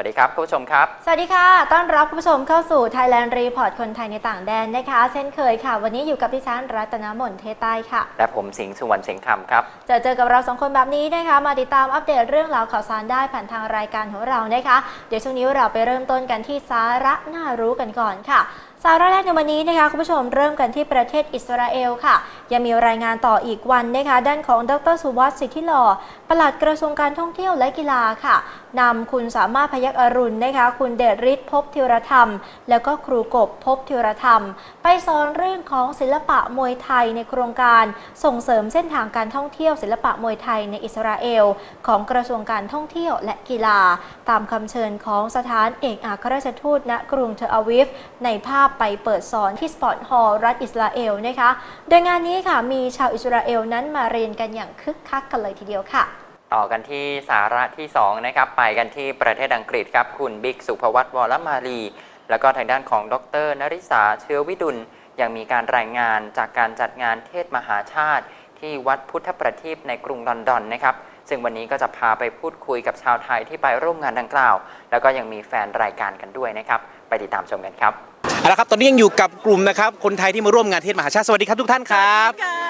วัสดีครับคุณผู้ชมครับ สวัสดีค่ะ ต้อนรับคุณผู้ชมเข้าสู่ Thailand Report คนไทยในต่างแดนนะคะ เช่นเคยค่ะ วันนี้อยู่กับดิฉันรัตนมนเทใต้ค่ะ และผมสิงห์สุวรรณเสียงคำครับ จะเจอกับเราสองคนแบบนี้นะคะ มาติดตามอัปเดตเรื่องราวข่าวสารได้ผ่านทางรายการของเรานะคะ เดี๋ยวช่วงนี้เราไปเริ่มต้นกันที่สาระน่ารู้กันก่อนค่ะสาระแรกในวันนี้นะคะคุณผู้ชมเริ่มกันที่ประเทศอิสราเอลค่ะ ยังมีรายงานต่ออีกวันนะคะด้านของดรสุวัสดิ์สิทธิหล่อ ปลัดกระทรวงการท่องเที่ยวและกีฬาค่ะนำคุณสามารถพยักอรุณนะคะ คุณเดชฤทธิ์ภพธิรธรรม แล้วก็ครูกบภพธิรธรรม ไปสอนเรื่องของศิลปะมวยไทยในโครงการส่งเสริมเส้นทางการท่องเที่ยวศิลปะมวยไทยในอิสราเอล ของกระทรวงการท่องเที่ยวและกีฬา ตามคำเชิญของสถานเอกอัครราชทูตณกรุงเทลอาวิฟ ในภาพไปเปิดสอนที่สปอร์ตฮอลล์รัฐอิสราเอลนะคะ โดยงานนี้ค่ะมีชาวอิสราเอลนั้นมาเรียนกันอย่างคึกคักกันเลยทีเดียวค่ะ ต่อกันที่สาระที่2นะครับไปกันที่ประเทศอังกฤษครับคุณบิ๊กสุภวัตวรมาลี แล้วก็ทางด้านของดรนริษาเชื้อวิดุล ยังมีการรายงานจากการจัดงานเทศมหาชาติ ที่วัดพุทธประทีปในกรุงลอนดอนนะครับซึ่งวันนี้ก็จะพาไปพูดคุยกับชาวไทยที่ไปร่วมงานดังกล่าว แล้วก็ยังมีแฟนรายการกันด้วยนะครับ ไปติดตามชมกันครับเอาละครับตอนนี้ยังอยู่กับกลุ่มนะครับคนไทยที่มาร่วมงานเทศมหาชาติสวัสดีครับทุกท่านครับ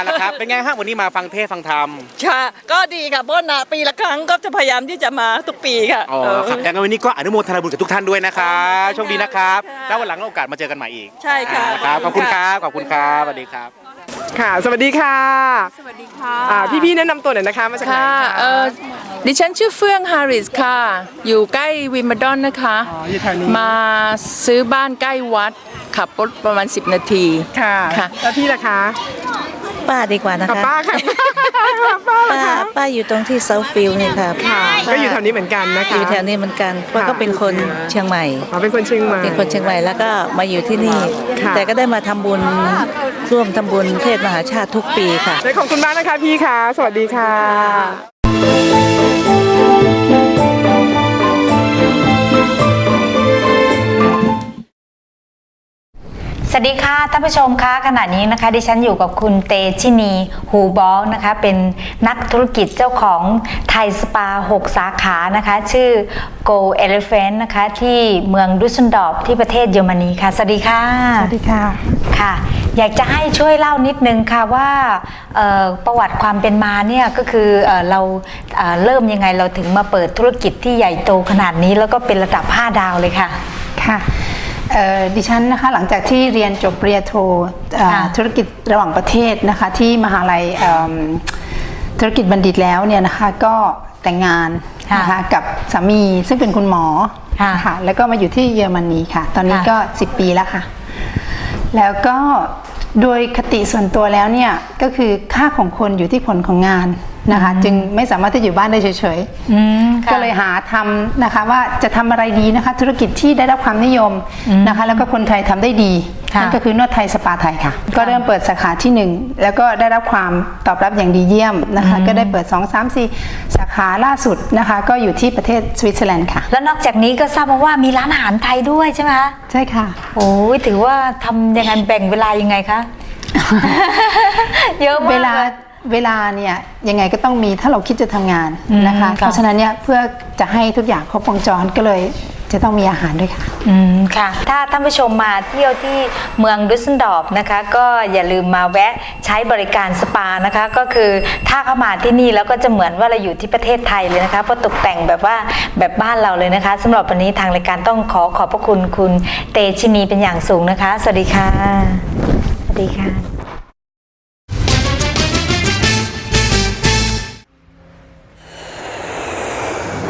อ่าละครับ เป็นไงฮะวันนี้มาฟังเทศฟังธรรมค่ะก็ดีค่ะเพราะนาปีละครั้งก็จะพยายามที่จะมาทุกปีค่ะอ๋อเออครับดังนั้นวันนี้ก็อนุโมทนาบุญกับทุกท่านด้วยนะครับขอบคุณค่ะโชคดีนะครับค่ะแล้ววันหลังเราโอกาสมาเจอกันใหม่อีกใช่ค่ะอ่าครับขอบคุณครับขอบคุณครับสวัสดีครับค่ะ สวัสดีค่ะ สวัสดีค่ะอ่าพี่ๆแนะนำตัวหน่อยนะคะ มาจากไหนค่ะคะเอ่อดิฉันชื่อเฟื่องฮาริสค่ะ อยู่ใกล้วิมเบลดอนนะคะอ๋ออยู่แถวนี้มาซื้อบ้านใกล้วัดขับรถประมาณ 10 นาที ค่ะค่ะแล้วพี่ล่ะคะ ป้าดีกว่านะกับคะป้าค่ะ ป้าล่ะป้าคะป้าอยู่ตรงที่เซาฟิลเนี่ยค่ะค่ะป้าก็อยู่แถวนี้เหมือนกันนะคะ อยู่แถวนี้เหมือนกันป้าก็เป็นคนเชียงใหม่ อ๋อเป็นคนเชียงใหม่ เป็นคนเชียงใหม่แล้วก็มาอยู่ที่นี่ ค่ะ แต่ก็ได้มาทำบุญร่วมทำบุญเทศมหาชาติทุกปีค่ะได้ขอบคุณมากนะคะพี่ค่ะ สวัสดีค่ะ วัสดีค่ะท่านผู้ชมคะขณะนี้นะคะ ดิฉันอยู่กับคุณเตชินีฮูบอลนะคะ เป็นนักธุรกิจเจ้าของไทยสปา 6 สาขานะคะ ชื่อ Go Elephant นะคะ ที่เมืองดุสเซนดอร์ฟที่ประเทศเยอรมนีค่ะ สวัสดีค่ะ สวัสดีค่ะค่ะ อยากจะให้ช่วยเล่านิดนึงค่ะว่าเอ่อประวัติความเป็นมาเนี่ยก็คือเอ่อเราเอ่อเริ่มยังไงเราถึงมาเปิดธุรกิจที่ใหญ่โตขนาดนี้ แล้วก็เป็นระดับ 5 ดาวเลยค่ะค่ะเอ่อ ดิฉันนะคะหลังจากที่เรียนจบปริญญาโทเอ่อค่ะธุรกิจระหว่างประเทศนะคะที่มหาลัยเอิ่มธุรกิจบัณฑิตแล้วเนี่ยนะคะก็แต่งงานนะคะกับสามีซึ่งเป็นคุณหมอค่ะค่ะแล้วก็มาอยู่ที่เยอรมนีค่ะ ตอนนี้ค่ะก็ 10 ปีแล้วค่ะ แล้วก็โดยคติส่วนตัวแล้วเนี่ยก็คือค่าของคนอยู่ที่ผลของงาน นะคะ จึงไม่สามารถที่จะอยู่บ้านได้เฉยๆอืมค่ะก็เลยหาทำนะคะว่าจะทำอะไรดีนะคะ ธุรกิจที่ได้รับความนิยมนะคะ แล้วก็คนไทยทำได้ดีค่ะนั่นก็คือนวดไทยสปาไทยค่ะ ก็เริ่มเปิดสาขาที่หนึ่งแล้วก็ได้รับความตอบรับอย่างดีเยี่ยมนะคะ ก็ได้เปิด 2 3 4 สาขาล่าสุดนะคะ ก็อยู่ที่ประเทศสวิตเซอร์แลนด์ค่ะ แล้วนอกจากนี้ก็ทราบมาว่ามีร้านอาหารไทยด้วยใช่ไหมคะใช่ค่ะโอ้ยถือว่าทำยังไงแบ่งเวลายังไงคะเยอะมากเวลา เลยเวลาเนี่ยยังไงก็ต้องมีถ้าเราคิดจะทำงานนะคะอืมค่ะเพราะฉะนั้นเนี่ยเพื่อจะให้ทุกอย่างครบวงจรก็เลยจะต้องมีอาหารด้วยค่ะ อืม ค่ะ ถ้าท่านผู้ชมมาเที่ยวที่เมืองดุสเซนดอร์ฟนะคะ ก็อย่าลืมมาแวะใช้บริการสปานะคะ ก็คือถ้าเข้ามาที่นี่แล้วก็จะเหมือนว่าเราอยู่ที่ประเทศไทยเลยนะคะ เพราะตกแต่งแบบว่าแบบบ้านเราเลยนะคะสำหรับวันนี้ทางรายการต้องขอขอบพระคุณคุณเตชินีเป็นอย่างสูงนะคะ สวัสดีค่ะ สวัสดีค่ะ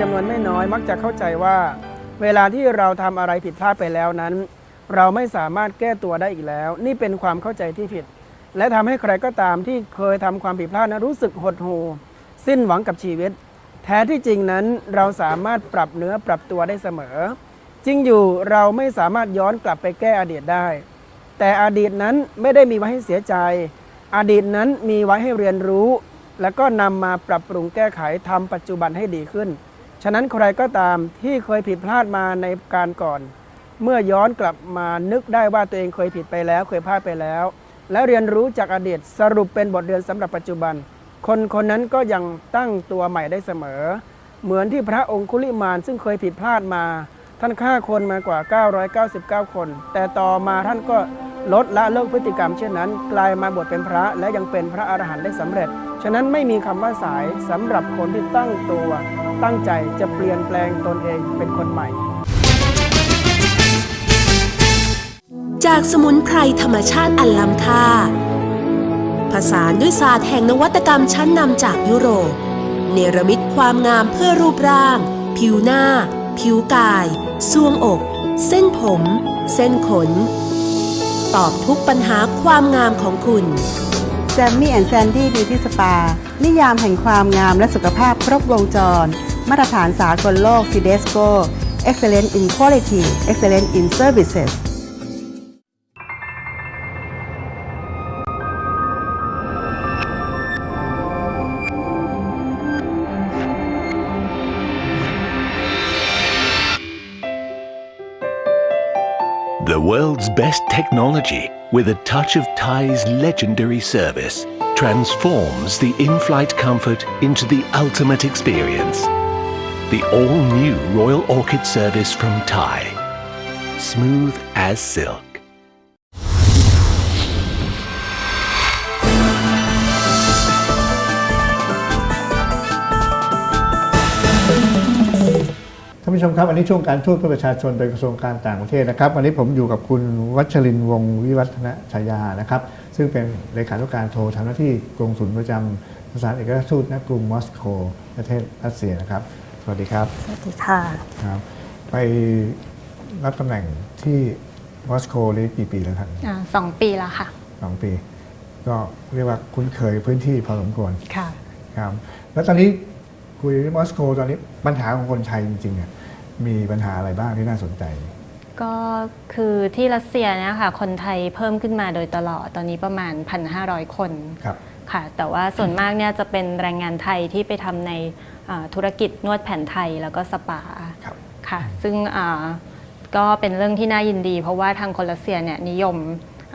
จำนวนไม่น้อยมักจะเข้าใจว่า เวลาที่เราทำอะไรผิดพลาดไปแล้วนั้น เราไม่สามารถแก้ตัวได้อีกแล้ว นี่เป็นความเข้าใจที่ผิด และทำให้ใครก็ตามที่เคยทำความผิดพลาดนั้นรู้สึกหดหู่สิ้นหวังกับชีวิต แท้ที่จริงนั้นเราสามารถปรับเนื้อปรับตัวได้เสมอ จริงอยู่เราไม่สามารถย้อนกลับไปแก้อดีตได้ แต่อดีตนั้นไม่ได้มีไว้ให้เสียใจ อดีตนั้นมีไว้ให้เรียนรู้ แล้วก็นำมาปรับปรุงแก้ไขทำปัจจุบันให้ดีขึ้น ฉะนั้นใครก็ตามที่เคยผิดพลาดมาในการก่อน เมื่อย้อนกลับมานึกได้ว่าตัวเองเคยผิดไปแล้ว เคยพลาดไปแล้ว แล้วเรียนรู้จากอดีตสรุปเป็นบทเรียนสำหรับปัจจุบัน คนคนนั้นก็ยังตั้งตัวใหม่ได้เสมอ เหมือนที่พระองคุลิมานซึ่งเคยผิดพลาดมา ท่านฆ่าคนมากว่า 999 คน แต่ต่อมาท่านก็ลดละเลิกพฤติกรรมเช่นนั้น กลายมาบวชเป็นพระและยังเป็นพระอรหันต์ได้สำเร็จ ฉะนั้นไม่มีคำว่าสายสำหรับคนที่ตั้งตัว ตั้งใจจะเปลี่ยนแปลงตนเองเป็นคนใหม่ จากสมุนไพรธรรมชาติอันล้ำค่า ผสานด้วยศาสตร์แห่งนวัตกรรมชั้นนำจากยุโรป เนรมิตความงามเพื่อรูปร่าง ผิวหน้า ผิวกายซวงอก เส้นผม เส้นขน ตอบทุกปัญหาความงามของคุณแซมมี่แอนด์แซนดี้บิวตี้สปา นิยามแห่งความงามและสุขภาพครบวงจร มาตรฐานสากลโลก CDSCO Excellent in Quality Excellent in Services The world's best technology, with a touch of Thai's legendary service, transforms the in flight comfort into the ultimate experience. The all new Royal Orchid service from Thai. Smooth as silk. ท่านผู้ชมครับ อันนี้ช่วงการทูตเพื่อประชาชนโดยกระทรวงการต่างประเทศนะครับ วันนี้ผมอยู่กับคุณวัชรินทร์วงศ์วิวัฒนชายานะครับ ซึ่งเป็นเลขาธิการโทรทำหน้าที่กรงสุลประจำสถานเอกอัครราชทูตณกรุงมอสโกประเทศรัสเซียนะครับ วัสดีครับ สวัสดีค่ะครับไปรับตำแหน่งที่มอสโกนี่กี่ปีแล้วครับอ่าสองปีแล้วค่ะสองปี ก็เรียกว่าคุ้นเคยพื้นที่พอสมควรค่ะครับแล้วตอนนี้คุยที่มอสโกตอนนี้ปัญหาของคนไทยจริงๆเนี่ยมีปัญหาอะไรบ้างที่น่าสนใจ ก็คือที่รัสเซียเนี่ยค่ะคนไทยเพิ่มขึ้นมาโดยตลอดตอนนี้ประมาณ 1,500 คนครับค่ะแต่ว่าส่วนมากเนี่ยจะเป็นแรงงานไทยที่ไปทำในอ่า ธุรกิจนวดแผนไทยแล้วก็สปาค่ะซึ่งอ่าก็เป็นเรื่องที่น่ายินดี เพราะว่าทางคนรัสเซียเนี่ยนิยม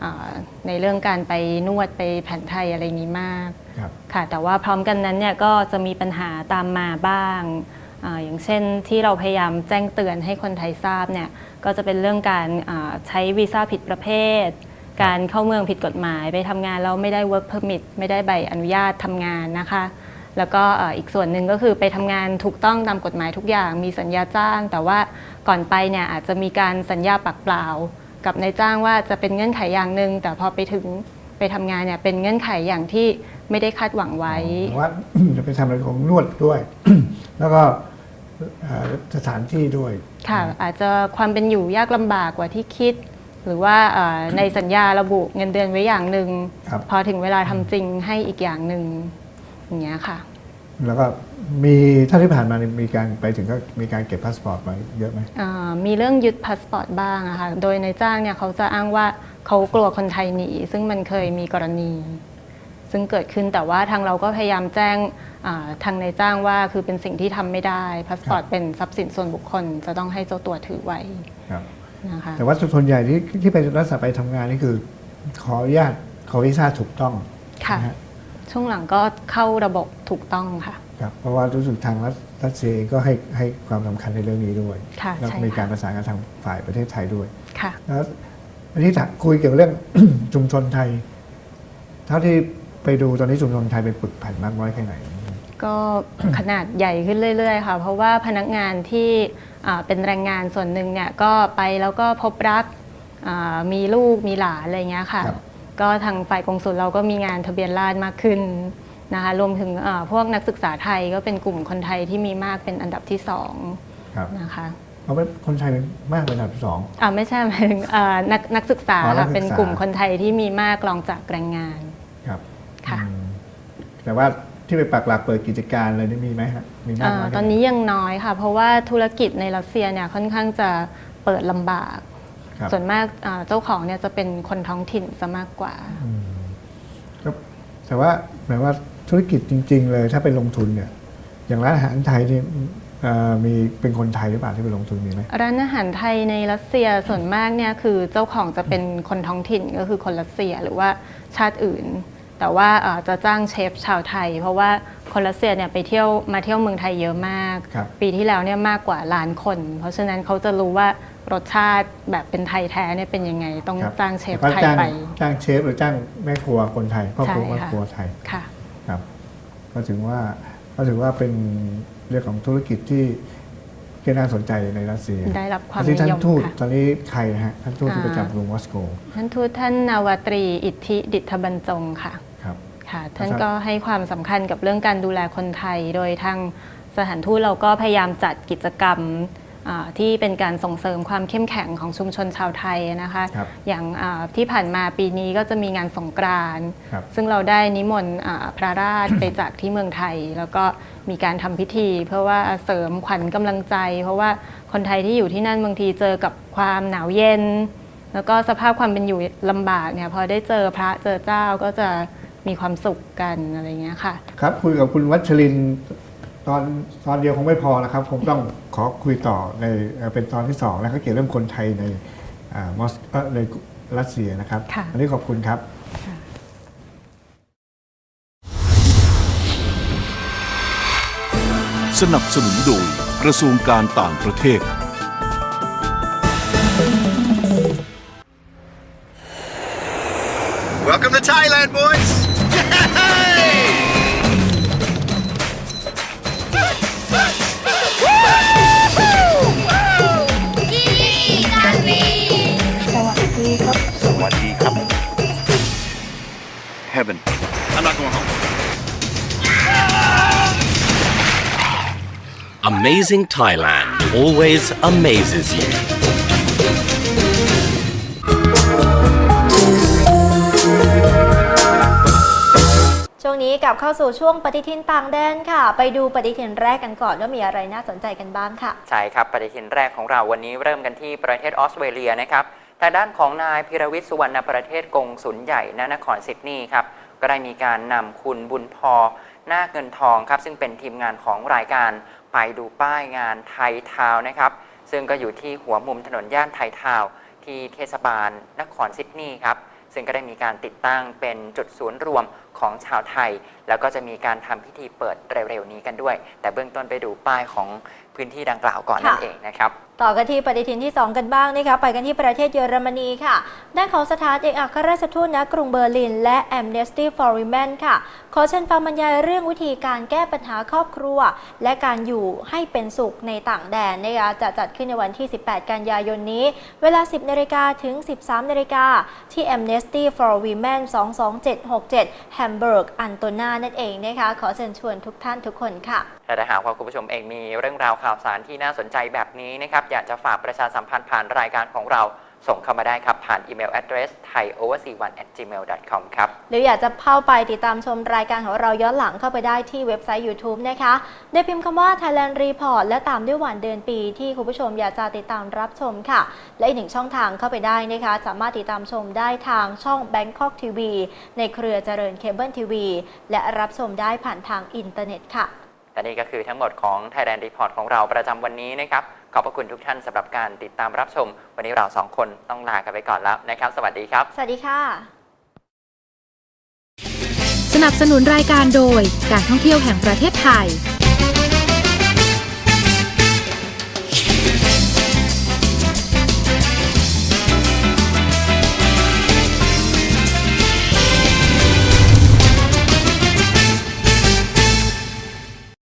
อ่าในเรื่องการไปนวดไปแผนไทยอะไรนี้มากครับค่ะแต่ว่าพร้อมกันนั้นเนี่ยก็จะมีปัญหาตามมาบ้างอาอย่างเช่นที่เราพยายามแจ้งเตือนให้คนไทยทราบเนี่ยก็จะเป็นเรื่องการอ่าใช้วีซ่าผิดประเภท การเข้าเมืองผิดกฎหมาย ไปทำงานแล้วไม่ได้ work permit ไม่ได้ใบอนุญาตทำงานนะคะ แล้วก็เอ่ออีกส่วนหนึ่งก็คือไปทำงานถูกต้องตามกฎหมายทุกอย่าง มีสัญญาจ้าง แต่ว่าก่อนไปเนี่ยอาจจะมีการสัญญาปากเปล่า กับนายจ้างว่าจะเป็นเงื่อนไขอย่างหนึ่งแต่พอไปถึงไปทำงานเนี่ยเป็นเงื่อนไขอย่างที่ไม่ได้คาดหวังไว้ว่าจะไปทำอะไรของนวดด้วย แล้วก็เอ่อสถานที่ด้วย ค่ะ อาจจะความเป็นอยู่ยากลำบากกว่าที่คิด หรือว่าเอ่อในสัญญาระบุเงินเดือนไว้อย่างหนึ่งครับพอถึงเวลาทำจริงให้อีกอย่างหนึ่ง อย่างเงี้ยค่ะ แล้วก็มีถ้าที่ผ่านมานี่มีการไปถึงก็มีการเก็บพาสปอร์ตมาเยอะไหมอ่ามีเรื่องยึดพาสปอร์ตบ้างอะค่ะ โดยในายจ้างเนี่ยเขาจะอ้างว่าเขากลัวคนไทยหนี ซึ่งมันเคยมีกรณี ซึ่งเกิดขึ้นแต่ว่าทางเราก็พยายามแจ้งอ่าทางนายจ้างว่าคือเป็นสิ่งที่ทำไม่ได้พาสปอร์ตเป็นทรัพย์สินส่วนบุคคล จะต้องให้เจ้าตัวถือไว้ครับ นะคะแต่ว่าส่วนใหญ่ที่ที่ไปรักษาไปทำงานนี่คือ ขออนุญาตขอวีซ่าถูกต้องค่ะ นะฮะ ช่วงหลังก็เข้าระบบถูกต้องค่ะ ครับเพราะว่ารู้สึกทางรัสรัสเซียเองก็ให้ให้ความสำคัญในเรื่องนี้ด้วยค่ะแล้วใช่มีค่ะการประสานกับทางฝ่ายประเทศไทยด้วยค่ะแล้วอันนี้ถามคุยเกี่ยวกับเรื่องชุมชนไทย เท่าที่ไปดูตอนนี้ชุมชนไทยเป็นปึกแผ่นมากน้อยแค่ไหนก็ขนาดใหญ่ขึ้นเรื่อย ๆ ค่ะ เพราะว่าพนักงานที่อ่าเป็นแรงงานส่วนหนึ่งเนี่ยก็ไปแล้วก็พบรักอ่ามีลูกมีหลานอะไรเงี้ยค่ะ ก็ทางฝ่ายกงสุลเราก็มีงานทะเบียนราษฎร์มากขึ้นนะคะรวมถึงอ่าพวกนักศึกษาไทยก็เป็นกลุ่มคนไทยที่มีมากเป็นอันดับที่สองครับนะคะเพราะว่าคนไทยเป็นมากเป็นอันดับสองอ่าไม่ใช่หมายถึงอ่านักนักศึกษาอ๋อนักศึกษาค่ะเป็นกลุ่มคนไทยที่มีมากรองจากแรงงานแต่ว่าที่ไปปักหลักเปิดกิจการอะไรนี่มีไหมฮะมีมากอาน้อยแค่ไหตอนนี้ยังน้อยค่ะ เพราะว่าธุรกิจในรัสเซียเนี่ยค่อนข้างจะเปิดลำบาก ครับส่วนมากอ่าเจ้าของเนี่ยจะเป็นคนท้องถิ่นซะมากกว่าอืมก็แต่ว่าหมายว่าธุรกิจจริง ๆ เลยถ้าไปลงทุนเนี่ย อย่างร้านอาหารไทยนี่เอ่อมีเป็นคนไทยหรือเปล่าที่ไปลงทุนมีไหม ร้านอาหารไทยในรัสเซียส่วนมากเนี่ยคือเจ้าของจะเป็นคนท้องถิ่นก็คือคนรัสเซียหรือว่าชาติอื่น แต่ว่าเอ่อจะจ้างเชฟชาวไทย เพราะว่าคนรัสเซียเนี่ยไปเที่ยวมาเที่ยวเมืองไทยเยอะมาก ครับ ปีที่แล้วเนี่ยมากกว่าล้านคน เพราะฉะนั้นเขาจะรู้ว่า รสชาติแบบเป็นไทยแท้เนี่ยเป็นยังไงต้องครับจ้างเชฟก็ไทยจ้างไป จ้างเชฟหรือจ้างแม่ครัวคนไทยพ่อครัวใช่แม่ค่ะ ครัวไทย ค่ะ ครับก็ถือว่าก็ถือว่าเป็นเรื่องของธุรกิจที่ที่น่าสนใจในรัสเซียได้รับความที่ท่านินยมทูตค่ะตอนนี้ใครนะฮะท่านทูตที่อ่า ประจำกรุงมอสโกท่านทูตท่านนาวาตรีอิทธิดิษฐบรรจงค่ะ ครับ ค่ะท่านครับ ก็ให้ความสำคัญกับเรื่องการดูแลคนไทย โดยทางสถานทูตเราก็พยายามจัดกิจกรรมอ่า ที่เป็นการส่งเสริมความเข้มแข็งของชุมชนชาวไทยนะคะครับอย่างอ่าที่ผ่านมาปีนี้ก็จะมีงานสงกรานต์ครับซึ่งเราได้นิมนต์อ่าพระราชไปจากที่เมืองไทย แล้วก็มีการทำพิธี เพื่อว่าเสริมขวัญกำลังใจ เพราะว่าคนไทยที่อยู่ที่นั่นบางทีเจอกับความหนาวเย็น แล้วก็สภาพความเป็นอยู่ลำบากเนี่ยพอได้เจอพระเจอเจ้าก็จะมีความสุขกันอะไรเงี้ยค่ะ ครับคุยกับคุณวัชรินทร์ ตอนตอนเดียวคงไม่พอนะครับคงต้องขอคุยต่อในเอ่อเป็นตอนที่สองแล้วก็เกี่ยวเรื่องคนไทยในอ่ามอสเอ่อในรัสเซียนะครับค่ะอันนี้ขอบคุณครับสนับสนุนโดยกระทรวงการต่างประเทศ Welcome to Thailand, boys! Heaven. I'm not going home. Amazing Thailand always amazes you. ช่วงนี้กลับเข้าสู่ช่วงปฏิทินต่างแดนค่ะ ไปดูปฏิทินแรกกันก่อนว่ามีอะไรน่าสนใจกันบ้างค่ะ ใช่ครับ ปฏิทินแรกของเราวันนี้เริ่มกันที่ประเทศออสเตรเลียนะครับ ทางด้านของนายพิรวิทย์สุวรรณประเทศกงสุลใหญ่ณนครซิดนีย์ครับก็ได้มีการนำคุณบุญพอนาเงินทองครับซึ่งเป็นทีมงานของรายการไปดูป้ายงานไทยทาวนะครับ ซึ่งก็อยู่ที่หัวมุมถนนย่านไทยทาวที่เทศบาลนครซิดนีย์ครับซึ่งก็ได้มีการติดตั้งเป็นจุดศูนย์รวม ของชาวไทย แล้วก็จะมีการทำพิธีเปิดเร็วๆนี้กันด้วย แต่เบื้องต้นไปดูป้ายของพื้นที่ดังกล่าวก่อนนั่นค่ะเองนะครับต่อกันที่ปฏิทินที่ 2 กันบ้างนะคะไปกันที่ประเทศเยอรมนีค่ะ ด้านของสถานเอกอัครราชทูตณกรุงเบอร์ลิน และ Amnesty for Women ค่ะ ขอเชิญฟังบรรยายเรื่องวิธีการแก้ปัญหาครอบครัว และการอยู่ให้เป็นสุขในต่างแดนนะคะจะจัดขึ้นในวันที่ 18 กันยายนนี้ เวลา 10นาฬิกาถึง 13นาฬิกาที่ Amnesty for Women 22767มเบิร์ก อันโตนานั่นเองนะคะ ขอเชิญชวนทุกท่านทุกคนค่ะและถ้าหากว่าคุณผู้ชมเองมีเรื่องราวข่าวสารที่น่าสนใจแบบนี้นะครับ อยากจะฝากประชาสัมพันธ์ผ่านรายการของเรา ส่งเข้ามาได้ครับ ผ่านอีเมล address thaioverc1@gmail.com ครับ หรืออยากจะเข้าไปติดตามชมรายการของเราย้อนหลังเข้าไปได้ที่เว็บไซต์ YouTube นะคะได้พิมพ์คำว่า Thailand Report และตามด้วยวันเดือนปีที่คุณผู้ชมอยากจะติดตามรับชมค่ะ และอีกหนึ่งช่องทางเข้าไปได้นะคะ สามารถติดตามชมได้ทางช่อง Bangkok TV ในเครือเจริญเคเบิลทีวีและรับชมได้ผ่านทางอินเทอร์เน็ตค่ะ และนี่ก็คือทั้งหมดของ Thailand Report ของเราประจำวันนี้นะครับ ขอบพระคุณทุกท่านสำหรับการติดตามรับชม วันนี้เราสองคนต้องลากันไปก่อนแล้วนะครับ สวัสดีครับ สวัสดีค่ะ สนับสนุนรายการโดยการท่องเที่ยวแห่งประเทศไทย